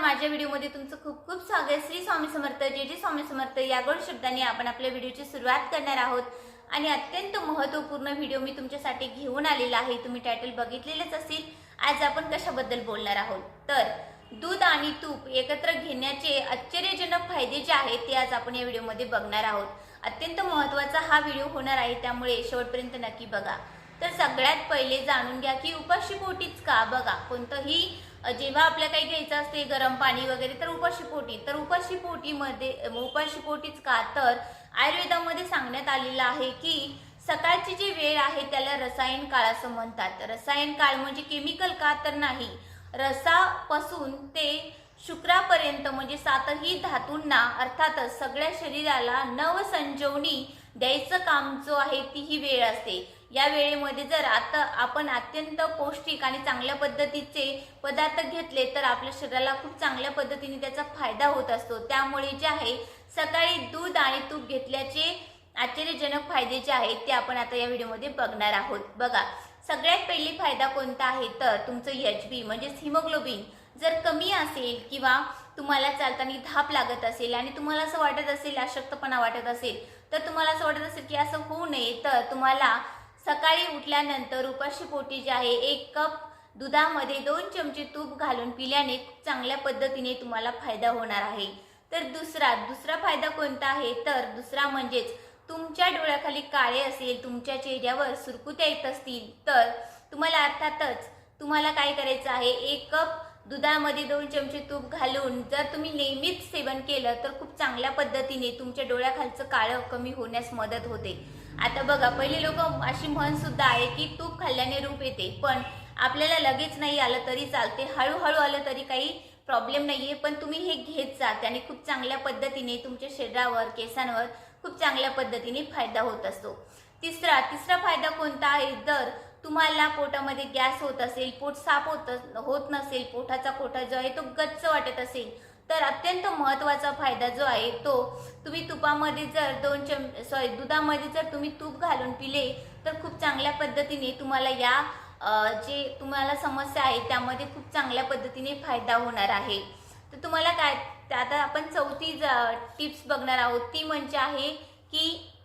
माझ्या व्हिडिओमध्ये तुमचं खूप खूप स्वागत. श्री स्वामी समर्थ जे जे स्वामी समर्थ. या गोड शब्दाने आपण आपल्या व्हिडिओची सुरुवात करणार आहोत. आणि अत्यंत महत्त्वपूर्ण व्हिडिओ मी तुमच्यासाठी घेऊन आलेला आहे. तुम्ही टायटल बघितलेलंच असेल. आज आपण कशाबद्दल बोलणार आहोत? तर दूध आणि तूप एकत्र घेण्याचे आश्चर्यजनक फायदे जे आहेत ते आज आपण या व्हिडिओमध्ये बघणार आहोत. अत्यंत महत्त्वाचा हा व्हिडिओ होणार आहे त्यामुळे शेवटपर्यंत नक्की बघा. तर सगळ्यात पहिले जाणून घ्या की उपाशी पोटीच का? बघा कोणतंही जेव्हा आपल्या काही घ्यायचं असते गरम पाणी वगैरे तर उपाशी पोटी. तर उपाशी पोटीमध्ये उपाशी पोटीच का? तर आयुर्वेदामध्ये सांगण्यात आलेलं आहे की सकाळची जी वेळ आहे त्याला रसायन काळ असं म्हणतात. रसायन काळ म्हणजे केमिकल का तर नाही. रसापासून ते शुक्रापर्यंत म्हणजे सातही धातूंना अर्थातच सगळ्या शरीराला नवसंजीवनी द्यायचं काम जो आहे ती ही वेळ असते. या वेळेमध्ये जर आता आपण अत्यंत पौष्टिक आणि चांगल्या पद्धतीचे पदार्थ घेतले तर आपल्या शरीराला खूप चांगल्या पद्धतीने त्याचा फायदा होत असतो. त्यामुळे जे आहे सकाळी दूध आणि तूप घेतल्याचे आश्चर्यजनक फायदे जे आहेत ते आपण आता या व्हिडिओमध्ये बघणार आहोत. बघा सगळ्यात पहिली फायदा कोणता आहे? तर तुमचं एच बी म्हणजेच हिमोग्लोबिन. जर कमी असेल किंवा तुम्हाला चालताना धाप लागत असेल आणि तुम्हाला असं वाटत असेल अशक्तपणा वाटत असेल तर तुम्हाला असं वाटत असेल की असं होऊ नये तर तुम्हाला सकाळी उठल्यानंतर उपाशी पोटी जे आहे एक कप दुधामध्ये दोन चमचे तूप घालून पिल्याने चांगल्या पद्धतीने तुम्हाला फायदा होणार आहे. तर दुसरा दुसरा फायदा कोणता आहे? तर दुसरा म्हणजेच तुमच्या डोळ्याखाली काळे असेल तुमच्या चेहऱ्यावर सुरकुत्या येत असतील तर तुम्हाला अर्थातच तुम्हाला काय करायचं आहे? एक कप दुधामध्ये दोन चमचे तूप घालून जर तुम्ही नेहमीच सेवन केलं तर खूप चांगल्या पद्धतीने तुमच्या डोळ्याखालचं काळं कमी होण्यास मदत होते. आता बघा पहिले लोक अशी म्हण सुद्धा आहे की तूप खाल्ल्याने रूप येते पण आपल्याला लगेच नाही आलं तरी चालते. हळूहळू आलं तरी काही प्रॉब्लेम नाही आहे पण तुम्ही हे घेत जा. त्याने खूप चांगल्या पद्धतीने तुमच्या शरीरावर केसांवर खूप चांगल्या पद्धतीने फायदा होत असतो. तिसरा तिसरा फायदा कोणता आहे? जर तुम्हाला पोटामध्ये गॅस होत असेल पोट साफ होत होत नसेल पोटाचा खोटा जो आहे तो गच्च वाटत असेल तर अत्यंत महत्त्वाचा फायदा जो आहे तो तुम्ही तुपामध्ये जर दोन चम सॉरी दुधामध्ये जर तुम्ही तूप घालून पिले तर खूप चांगल्या पद्धतीने तुम्हाला या जे तुम्हाला समस्या आहे त्यामध्ये खूप चांगल्या पद्धतीने फायदा होणार आहे. तर तुम्हाला काय आता आपण चौथी टिप्स बघणार आहोत. ती म्हणजे आहे की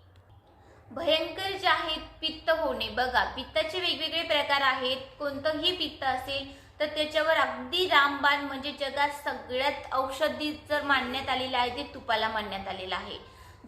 भयंकर जे आहेत पित्त होणे. बघा पित्ताचे वेगवेगळे प्रकार आहेत. कोणतंही पित्त असेल तर त्याच्यावर अगदी रामबाण म्हणजे जगात सगळ्यात औषधी जर मानण्यात आलेलं आहे ते तुपाला मानण्यात आलेलं आहे.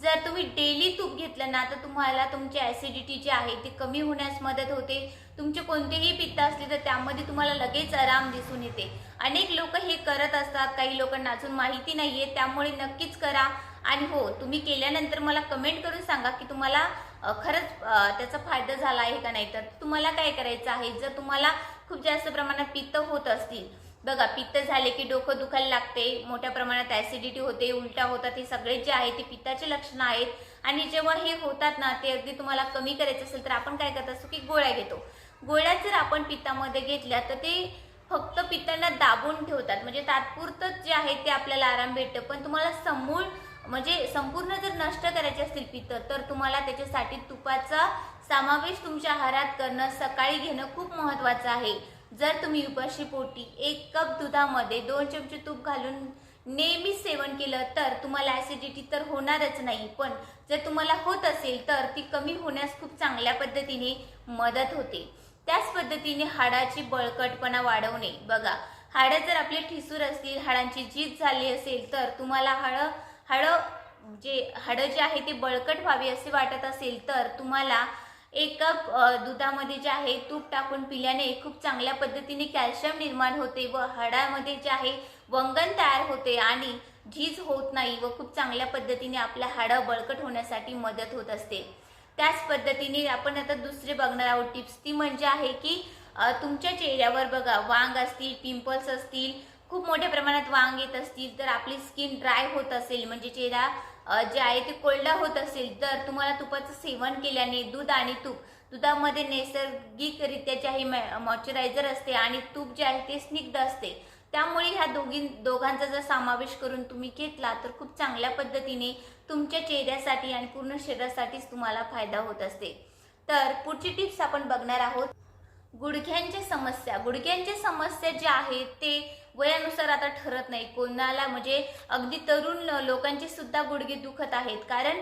जर तुम्ही डेली तूप घेतलं ना तर तुम्हाला तुमची ऍसिडिटी जी आहे ती कमी होण्यास मदत होते. तुमचे कोणतेही पित्त असले तर त्यामध्ये तुम्हाला लगेच आराम दिसून येते. अनेक लोक हे करत असतात काही लोकांना अजून माहिती आहे त्यामुळे नक्कीच करा. आणि हो तुम्ही केल्यानंतर मला कमेंट करून सांगा की तुम्हाला खरंच त्याचा फायदा झाला आहे का नाही? तर तुम्हाला काय करायचं आहे? जर तुम्हाला खूप जास्त प्रमाणात पित्त होत असतील बघा पित्त झाले की डोकं दुखायला लागते मोठ्या प्रमाणात ॲसिडिटी होते उलट्या होतात हे सगळे जे आहे ते पित्ताचे लक्षणं आहेत. आणि जेव्हा हे होतात ना ते अगदी तुम्हाला कमी करायचं असेल तर आपण काय करत असतो की गोळ्या घेतो. गोळ्या जर आपण पित्तामध्ये घेतल्या तर ते फक्त पित्तांना दाबून ठेवतात. म्हणजे तात्पुरतं जे आहे ते आपल्याला आराम भेटतं. पण तुम्हाला समूळ म्हणजे संपूर्ण जर नष्ट करायचे असतील पित्त तर तुम्हाला त्याच्यासाठी तुपाचा समावेश तुमच्या आहारात करणं सकाळी घेणं खूप महत्त्वाचं आहे. जर तुम्ही उपाशी पोटी एक कप दुधामध्ये दोन चमचे तूप घालून नेहमी सेवन केलं तर तुम्हाला ॲसिडिटी तर होणारच नाही पण जर तुम्हाला होत असेल तर ती कमी होण्यास खूप चांगल्या पद्धतीने मदत होते. त्याच पद्धतीने हाडाची बळकटपणा वाढवणे. बघा हाडं जर आपले ठिसूर असतील हाडांची झीज झाली असेल तर तुम्हाला हाडं हाडं जे हाडं जे आहे ते बळकट व्हावे असे वाटत असेल तर तुम्हाला एक कप दुधामध्ये जे आहे तूप टाकून पिल्याने खूप चांगल्या पद्धतीने कॅल्शियम निर्माण होते व हाडामध्ये जे आहे वंगण तयार होते आणि झीज होत नाही व खूप चांगल्या पद्धतीने आपल्या हाडं बळकट होण्यासाठी मदत होत असते. त्याच पद्धतीने आपण आता दुसरे बघणार आहोत. टिप्स ती म्हणजे आहे की तुमच्या चेहऱ्यावर बघा वांग असतील पिंपल्स असतील खूप मोठ्या प्रमाणात वांग येत असतील तर आपली स्किन ड्राय होत असेल म्हणजे चेहरा जे आहे ते कोरडा होत असेल तर तुम्हाला तुपाचं सेवन केल्याने दूध आणि तूप दुधामध्ये नैसर्गिकरित्या जे आहे मॉइश्चरायझर असते आणि तूप जे आहे ते स्निग्ध असते. त्यामुळे ह्या दोघी दोघांचा जर समावेश करून तुम्ही घेतला तर खूप चांगल्या पद्धतीने तुमच्या चेहऱ्यासाठी आणि पूर्ण शरीरासाठीच तुम्हाला फायदा होत असते. तर पुढची टिप्स आपण बघणार आहोत. गुडघ्यांची समस्या. गुडघ्यांची समस्या जी आहे ते वयानुसार आता ठरत नाही. कोणाला म्हणजे अगदी तरुण ल- लोकांचे सुद्धा गुडघे दुखत आहेत. कारण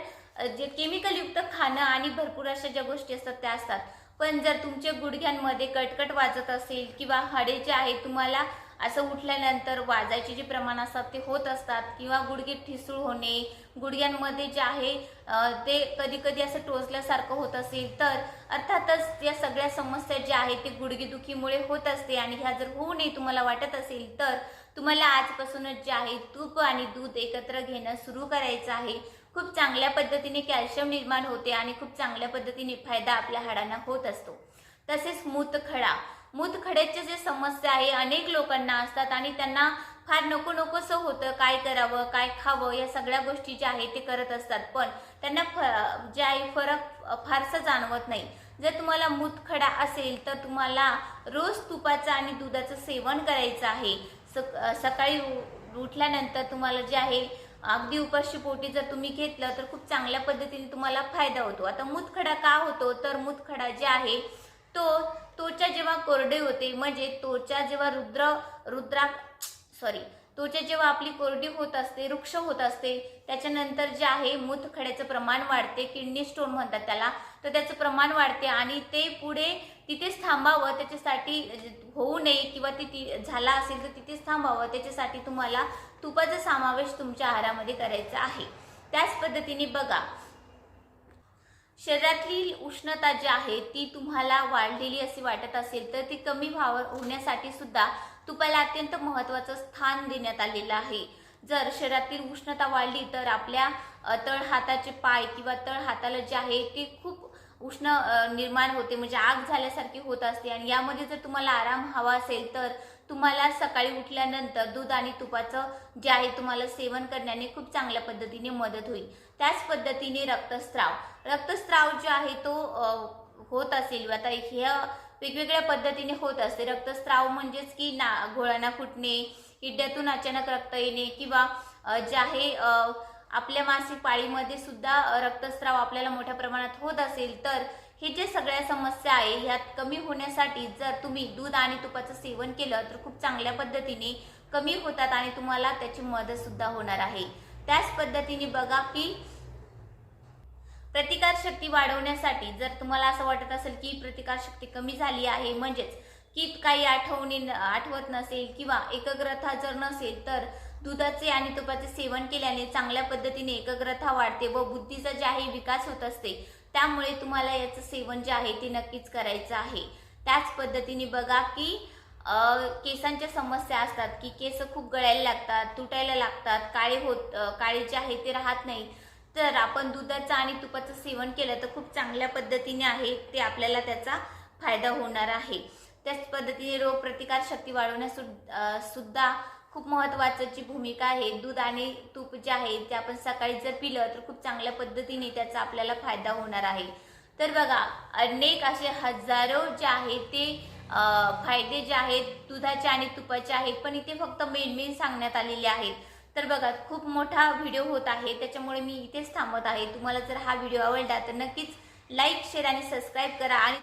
जे केमिकलयुक्त खाणं आणि भरपूर अशा ज्या गोष्टी असतात त्या असतात. पण जर तुमचे गुडघ्यांमध्ये कटकट वाजत असेल किंवा हाडे जे आहे तुम्हाला असं उठल्यानंतर वाजायचे जे प्रमाण असतात ते होत असतात किंवा गुडघे ठिसूळ होणे गुडघ्यांमध्ये जे आहे ते कधी कधी असं टोचल्यासारखं होत असेल तर अर्थातच या सगळ्या समस्या ज्या आहेत ते गुडघेदुखीमुळे होत असते आणि ह्या जर होऊ नये तुम्हाला वाटत असेल तर तुम्हाला आजपासूनच जे आहे तूप आणि दूध एकत्र घेणं सुरू करायचं आहे. खूप चांगल्या पद्धतीने कॅल्शियम निर्माण होते आणि खूप चांगल्या पद्धतीने फायदा आपल्या हाडांना होत असतो. तसेच मूतखडा मूतखड्याचे जे समस्या आहे अनेक लोकांना असतात आणि त्यांना फार नको नकोसं होतं काय करावं काय खावं या सगळ्या गोष्टी ज्या आहेत ते करत असतात. पण त्यांना फ जे आहे फरक फारसा जाणवत नाही. जर तुम्हाला मूतखडा असेल तर तुम्हाला रोज तुपाचं आणि दुधाचं सेवन करायचं आहे. स सकाळी उठल्यानंतर तुम्हाला जे आहे अगदी उपाशी पोटी जर तुम्ही घेतलं तर खूप चांगल्या पद्धतीने तुम्हाला फायदा होतो. आता मूतखडा का होतो? तर मूतखडा जे आहे तो त्वचा जेव्हा कोरडे होते म्हणजे त्वचा जेव्हा रुद्र रुद्रा सॉरी त्वचा जेव्हा आपली कोरडी होत असते वृक्ष होत असते त्याच्यानंतर जे आहे मूतखड्याचं प्रमाण वाढते किडनी स्टोन म्हणतात त्याला. तर त्याचं प्रमाण वाढते आणि ते पुढे तिथेच थांबावं त्याच्यासाठी होऊ नये किंवा ती ती झाला असेल तर तिथेच थांबावं. त्याच्यासाठी तुम्हाला तुपाचा समावेश तुमच्या आहारामध्ये करायचा आहे. त्याच पद्धतीने बघा शरीरातली उष्णता जी आहे ती तुम्हाला वाढलेली अशी वाटत असेल तर ती कमी व्हावं होण्यासाठी सुद्धा तुपाला अत्यंत महत्वाचं स्थान देण्यात आलेलं आहे. जर शरीरातील उष्णता वाढली तर आपल्या तळ हाताचे पाय किंवा तळ हाताला जे आहे ते खूप उष्ण निर्माण होते. म्हणजे आग झाल्यासारखी होत असते. आणि यामध्ये जर तुम्हाला आराम हवा असेल तर तुम्हाला सकाळी उठल्यानंतर दूध आणि तुपाचं जे आहे तुम्हाला सेवन करण्याने खूप चांगल्या पद्धतीने मदत होईल. त्याच पद्धतीने रक्तस्राव. रक्तस्राव जो आहे तो होत असेल आता ह्या वेगवेगळ्या पद्धतीने होत असते. रक्तस्राव म्हणजेच की ना घोळाना फुटणे हिड्ड्यातून अचानक रक्त येणे किंवा जे आहे आपल्या मासिक पाळीमध्ये सुद्धा रक्तस्त्राव रक्तस्राव आपल्याला मोठ्या प्रमाणात होत असेल तर हे जे सगळ्या समस्या आहे ह्यात कमी होण्यासाठी जर तुम्ही दूध आणि तुपाचं सेवन केलं तर खूप चांगल्या पद्धतीने कमी होतात आणि तुम्हाला त्याची मदत सुद्धा होणार आहे. त्याच पद्धतीने बघा की प्रतिकारशक्ती वाढवण्यासाठी जर तुम्हाला असं वाटत असेल की प्रतिकारशक्ती कमी झाली आहे म्हणजेच की काही आठवणी आठवत नसेल किंवा एकाग्रता जर नसेल तर दुधाचे आणि तुपाचे सेवन केल्याने चांगल्या पद्धतीने एकाग्रता वाढते व बुद्धीचा जे आहे विकास होत असते. त्यामुळे तुम्हाला याचं सेवन जे आहे ते नक्कीच करायचं आहे. त्याच पद्धतीने बघा की केसांच्या समस्या असतात की केस खूप गळायला लागतात तुटायला लागतात काळे होत काळे जे आहे ते राहत नाही. तर आपण दुधाचं आणि तुपाचं सेवन केलं तर खूप चांगल्या पद्धतीने आहे ते आपल्याला त्याचा फायदा होणार आहे. त्याच पद्धतीने रोगप्रतिकार शक्ती वाढवण्यास सुद्धा खूप महत्वाची भूमिका आहे. दूध आणि तूप जे आहे ते आपण सकाळी जर पिलं तर खूप चांगल्या पद्धतीने त्याचा आपल्याला फायदा होणार आहे. तर बघा अनेक असे हजारो जे आहे ते फायदे जे आहेत दुधाचे आणि तुपाचे आहेत पण इथे फक्त मेन मेन सांगण्यात आलेले आहेत. तर बघा खूप मोठा व्हिडिओ होत आहे त्याच्यामुळे मी इथेच थांबत आहे. तुम्हाला जर हा व्हिडिओ आवडला तर नक्कीच लाईक शेअर आणि सबस्क्राईब करा आणि